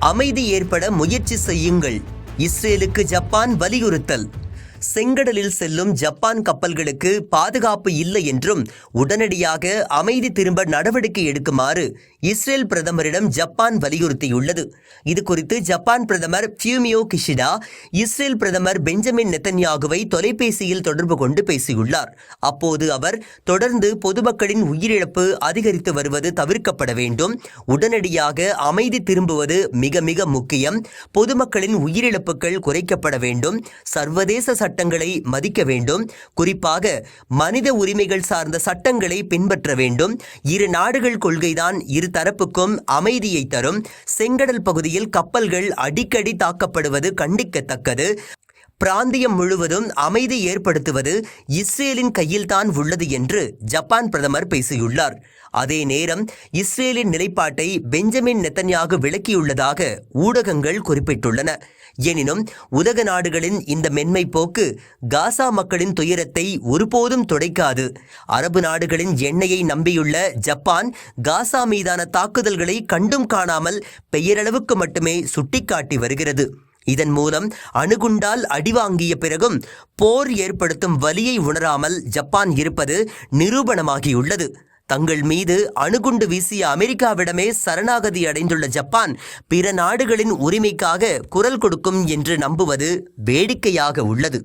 அமைதி ஏற்பட முயற்சி செய்யுங்கள். இஸ்ரேலுக்கு ஜப்பான் வலியுறுத்தல். செங்கடலில் செல்லும் ஜப்பான் கப்பல்களுக்கு பாதுகாப்பு இல்லை என்றும் உடனடியாக அமைதி திரும்ப நடவடிக்கை எடுக்குமாறு இஸ்ரேல் பிரதமரிடம் ஜப்பான் வலியுறுத்தியுள்ளது. இது குறித்து ஜப்பான் பிரதமர் ஃபியூமியோ கிஷிடா இஸ்ரேல் பிரதமர் பெஞ்சமின் நெத்தன்யாகுவை தொலைபேசியில் தொடர்பு கொண்டு பேசியுள்ளார். அப்போது அவர் தொடர்ந்து பொதுமக்களின் உயிரிழப்பு அதிகரித்து வருவது தவிர்க்கப்பட வேண்டும். உடனடியாக அமைதி திரும்புவது மிக மிக முக்கியம். பொதுமக்களின் உயிரிழப்புகள் குறைக்கப்பட வேண்டும். சர்வதேச சட்டங்களை மதிக்க வேண்டும். குறிப்பாக மனித உரிமைகள் சார்ந்த சட்டங்களை பின்பற்ற வேண்டும். இரு நாடுகள் கொள்கைதான் இரு தரப்புக்கும் அமைதியை தரும். செங்கடல் பகுதியில் கப்பல்கள் அடிக்கடி தாக்கப்படுவது கண்டிக்கத்தக்கது. பிராந்தியம் முழுவதும் அமைதி ஏற்படுத்துவது இஸ்ரேலின் கையில்தான் உள்ளது என்று ஜப்பான் பிரதமர் பேசியுள்ளார். அதே நேரம் இஸ்ரேலின் நிலைப்பாட்டை பெஞ்சமின் நெத்தன்யாகு விளக்கியுள்ளதாக ஊடகங்கள் குறிப்பிட்டுள்ளன. எனினும் உலக நாடுகளின் இந்த மென்மை போக்கு காசா மக்களின் துயரத்தை ஒருபோதும் துடைக்காது. அரபு நாடுகளின் எண்ணெயை நம்பியுள்ள ஜப்பான் காசா மீதான தாக்குதல்களை கண்டும் காணாமல் பெயரளவுக்கு மட்டுமே சுட்டிக்காட்டி வருகிறது. இதன் மூலம் அணுகுண்டால் அடிவாங்கிய பிறகும் போர் ஏற்படுத்தும் வலியை உணராமல் ஜப்பான் இருப்பது நிரூபணமாகியுள்ளது. தங்கள் மீது அணுகுண்டு வீசிய அமெரிக்காவிடமே சரணாகதி அடைந்துள்ள ஜப்பான் பிற நாடுகளின் உரிமைக்காக குரல் கொடுக்கும் என்று நம்புவது வேடிக்கையாக உள்ளது.